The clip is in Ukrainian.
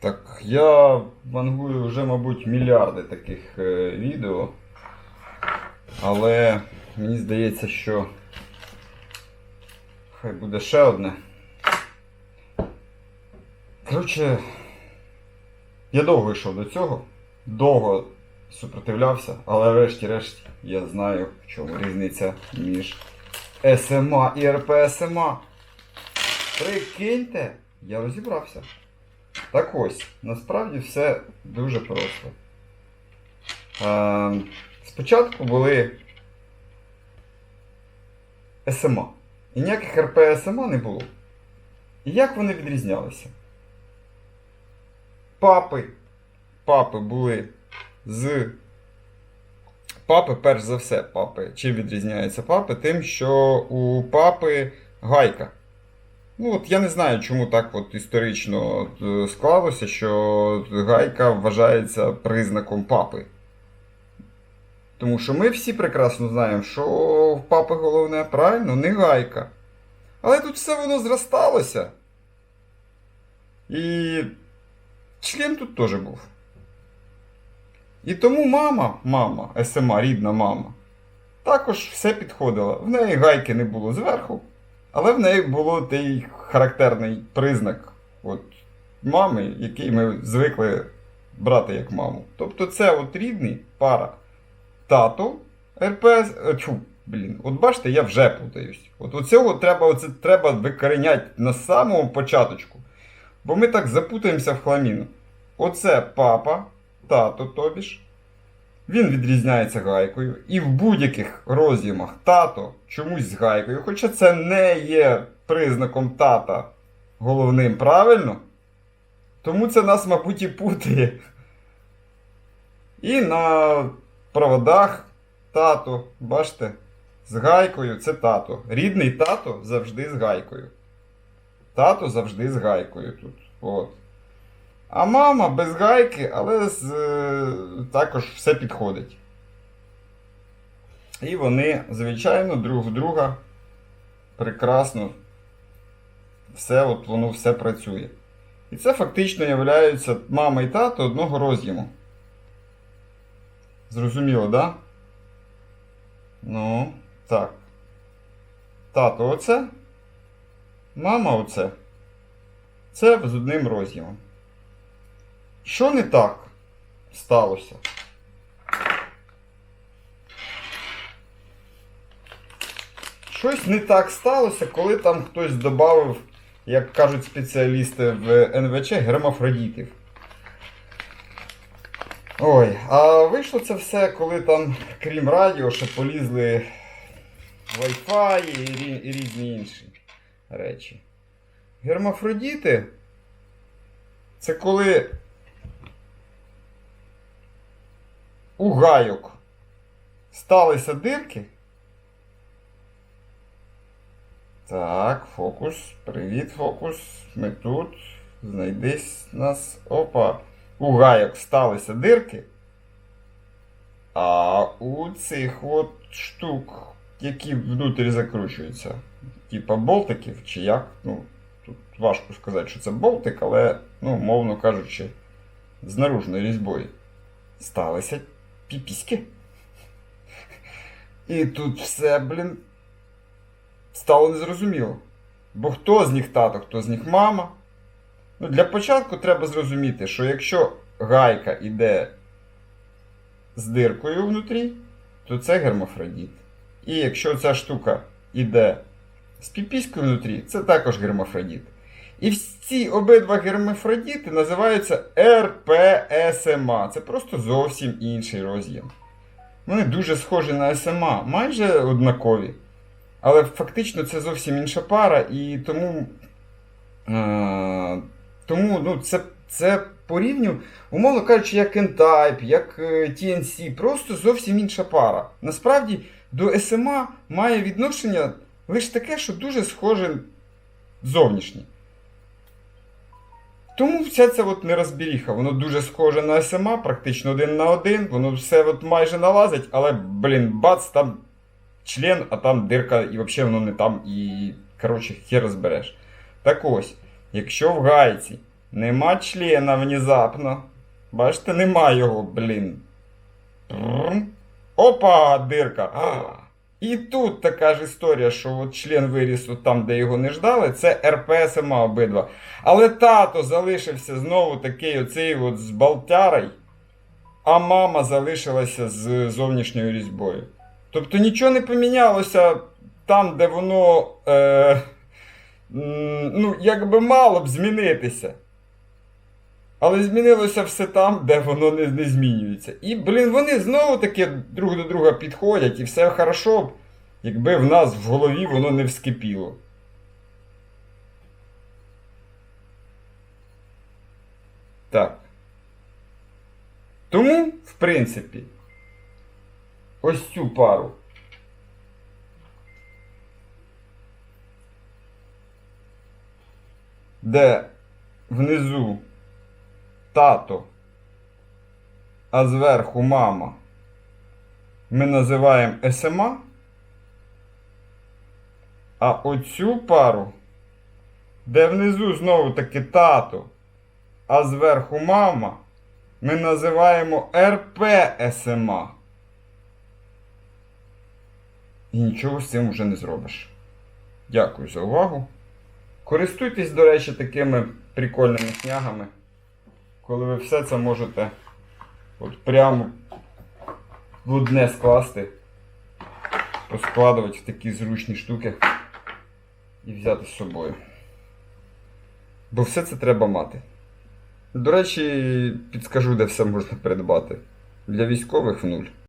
Так, я вангую вже, мабуть, мільярди таких е, відео. Але мені здається, що хай буде ще одне. Коротше, я довго йшов до цього, довго супротивлявся, але врешті-решт я знаю, в чому різниця між СМА і РПСМА. Прикиньте, я розібрався. Так ось, насправді все дуже просто. Е, спочатку були СМА. І ніяких РПСМА не було. І як вони відрізнялися? Папи. Папи були з. Папи, перш за все, папи. Чим відрізняються папи? Тим, що у папи гайка. Ну, от я не знаю, чому так от історично е, склалося, що гайка вважається признаком папи. Тому що ми всі прекрасно знаємо, що в папи головне правильно не гайка. Але тут все воно зросталося. І член тут теж був. І тому мама, мама, СМА, рідна мама, також все підходила. В неї гайки не було зверху, але в неї було той характерний признак от, мами, який ми звикли брати як маму. Тобто це от рідний пара тато РПС. е, Тьфу, блін, от бачите, я вже путаюсь. От оцього треба, треба викореняти на самому початочку. Бо ми так запутаємося в хламіну. Оце папа, тато тобі ж. Він відрізняється гайкою. І в будь-яких роз'ємах тато чомусь з гайкою, хоча це не є признаком тата головним, правильно? Тому це нас, мабуть, і путає. І на проводах тато, бачите, з гайкою це тато. Рідний тато завжди з гайкою. Тато завжди з гайкою тут. От. А мама без гайки, але з, е, також все підходить. І вони, звичайно, друг в друга прекрасно все, от воно все працює. І це фактично являються мама і тато одного роз'єму. Зрозуміло? Да? Ну, так. Тато оце. Мама оце. Це з одним роз'ємом. Що не так сталося? Щось не так сталося, коли там хтось додав, як кажуть спеціалісти в НВЧ, гермафродітів. Ой, а вийшло це все, коли там, крім радіо, ще полізли Wi-Fi і, різні інші речі. Гермафродіти це коли у гайок сталися дирки. Так, фокус. Привіт, фокус. Ми тут. Знайдись нас. Опа. У гайок сталися дирки. А у цих от штук, які внутрі закручуються, типа болтиків, чи як, ну, тут важко сказати, що це болтик, але, ну, мовно кажучи, з наружною різьбою. Сталися піпіськи. І тут все, блін, стало незрозуміло. Бо хто з них тато, хто з них мама. Ну, для початку треба зрозуміти, що якщо гайка йде з диркою внутрі, то це гермафродіт. І якщо ця штука йде з піпіською внутрі, це також гермафродіт. І всі обидва гермафродіти називаються РПСМА. Це просто зовсім інший роз'єм. Вони дуже схожі на СМА, майже однакові. Але фактично це зовсім інша пара, і тому. Е, тому ну, це, це по рівню, умовно кажучи, як N-Type, як е, TNC, просто зовсім інша пара. Насправді до SMA має відношення лише таке, що дуже схоже зовнішнє. Тому вся ця от нерозбіріха, воно дуже схоже на SMA, практично один на один, воно все от майже налазить, але, блін, бац, там член, а там дирка, і взагалі воно не там, і, коротше, хер розбереш. Так ось, якщо в гайці Нема члена внезапно. Бачите, нема його, блін. Опа, дирка. І тут така ж історія, що от член виріс от там, де його не ждали, це РПСМА обидва. Але тато залишився знову такий оцей от з балтярой, а мама залишилася з зовнішньою різьбою. Тобто нічого не помінялося там, де воно. Е, ну, якби мало б змінитися. Але змінилося все там, де воно не, не змінюється. І, блін, вони знову таки друг до друга підходять, і все хорошо, якби в нас в голові воно не вскипіло. Так. Тому, в принципі, ось цю пару. Де внизу тато, а зверху мама, ми називаємо СМА. А оцю пару, де внизу знову таки тато, а зверху мама, ми називаємо РПСМА. І нічого з цим вже не зробиш. Дякую за увагу. Користуйтесь, до речі, такими прикольними снягами, коли ви все це можете от прямо в одне скласти, поскладувати в такі зручні штуки і взяти з собою. Бо все це треба мати. До речі, підскажу, де все можна придбати. Для військових нуль.